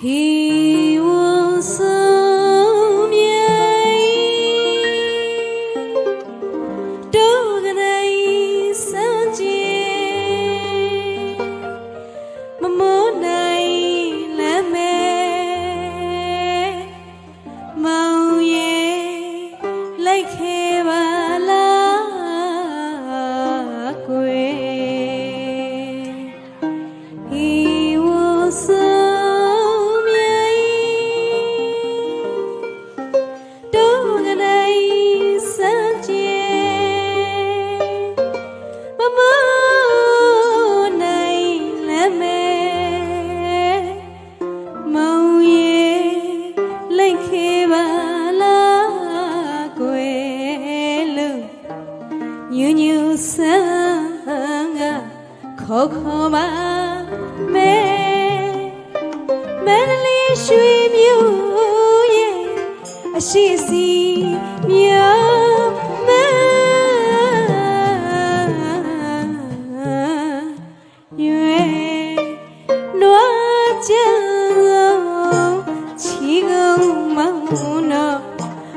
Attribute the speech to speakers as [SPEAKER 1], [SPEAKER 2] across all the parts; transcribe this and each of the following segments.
[SPEAKER 1] He will. Mẹ li suy miu ye a shi si miu mẹ yue noa chang chi ngông mong no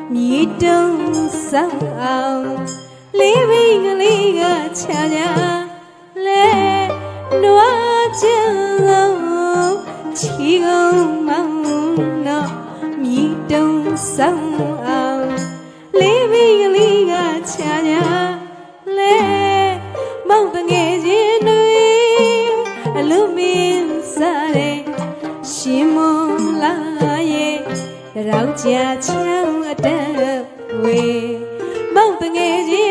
[SPEAKER 1] mi đông sang ao lý vi lý ga cha nhà lệ chi ngông mong no mi đông sang ao lý vi lý ga cha nhà lệ mong ta nghe gì nuôi lu min sa re shi mo la ye rao cha chang ta we mong ta nghe gì nuôi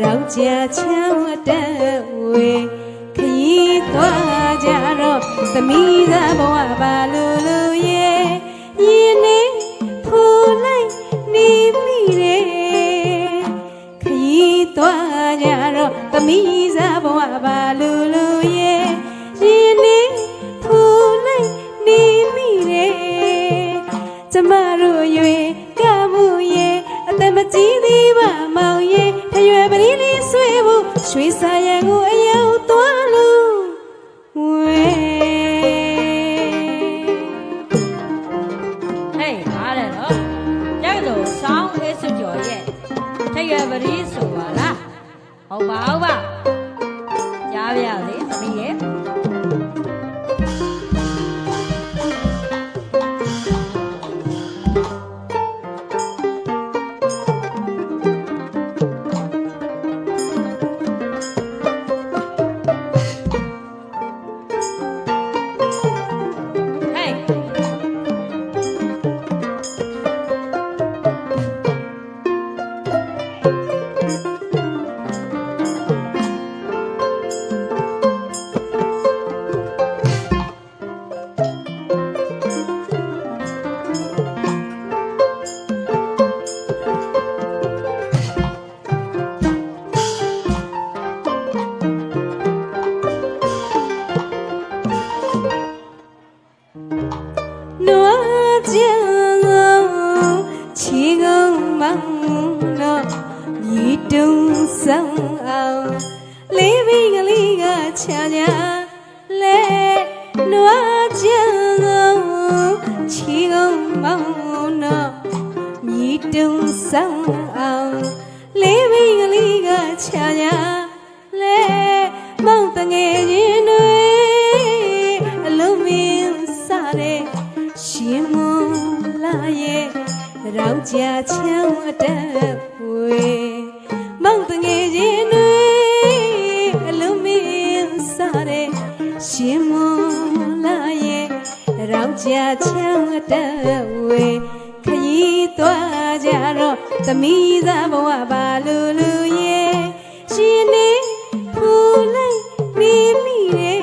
[SPEAKER 1] rao cha chang ta we ခရီးသွားကြတော့သမီးသားဘဝပါလူလူရဲ့ရင်းနေဖူလိုက်နေမိတယ်ခရီးသွားကြတော့သမီးသားဘဝပါလူ ရွှေစာရန်ကိုအရောက်သွားလို့ဝဲ
[SPEAKER 2] ဟေးအားတယ်နော်ကျိုက်လို့ဆောင်းအေးစွကျော်ရဲ့ထရွယ်ပရိဆိုပါလားဟုတ်ပါဟုတ်ပါကြားပြလေ
[SPEAKER 1] ဆောင်အောင်လေးဘီကလေးကချာချာလဲနွားကြံချီကုန်းမောင်းတော့မြေတုံးဆောင်အောင်လေးဘီကလေးကချာချာလဲမောင်းတငယ်ချင်းတွေအလုံးမင်းစား ကြချမ်းအတက်ဝေခရီးသွားကြတော့သမီးသားဘဝပါလူလူရဲ့ရှင်နေဖူလိုက်နေမိတယ်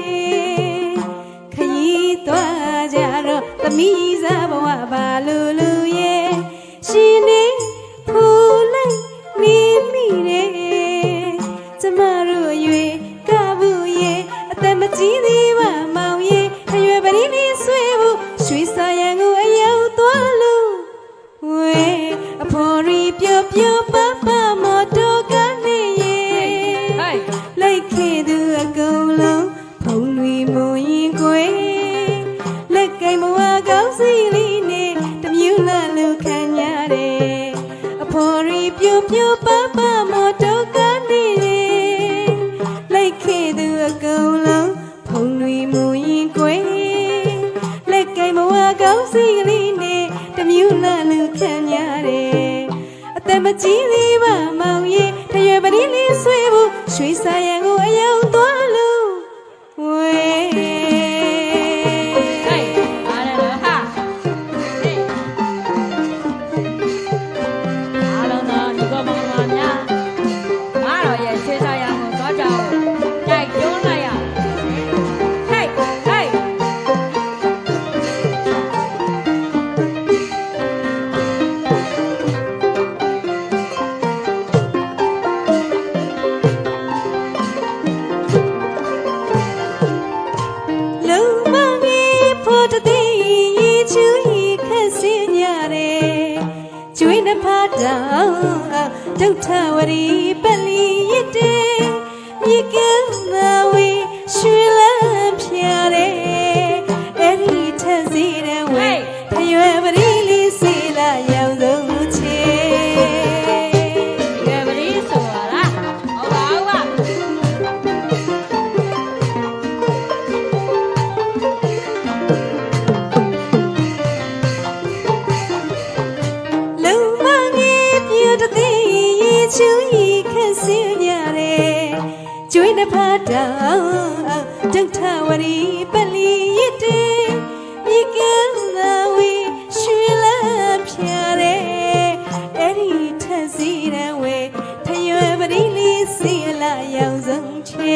[SPEAKER 1] ခရီးသွားကြတော့သမီးစားဘဝပါလူလူရဲ့ရှင်နေဖူလိုက်နေမိတယ်ကျမတို့ရွေကဘူးရဲ့အသက်မကြီးသေး ခဲ့သူအကုန်လုံးဘုံတွေမုံရင်ခွေလက်ကင်မဝကောင်းစီလေးနဲ့တမြူလာ
[SPEAKER 2] လူခံရတယ်အဖော်ရီပြူပြူပပမတော့ကနေလိုက်ခဲ့သူ
[SPEAKER 1] အကုန်လုံးဘုံတွေမုံရင်ခွေလက်ကင်မဝကောင်းစီလေးနဲ့တမြူလာလူခံရတယ်အသက်မကြီး
[SPEAKER 2] သေးပါမောင်ရဲ့တ
[SPEAKER 1] ရွယ်ပရင်းလေးဆွေးဖို့ 吹散烟雾 yang. Jauh tawari beli ide တာဒုထဝရီပလီရတေမြေကင်းသာဝေရွှေလန်းဖြာတဲ့အဲ့ဒီထက်စီတဲ့ဝေထရွယ်ပရိလီစီအလာရောင်စုံချေ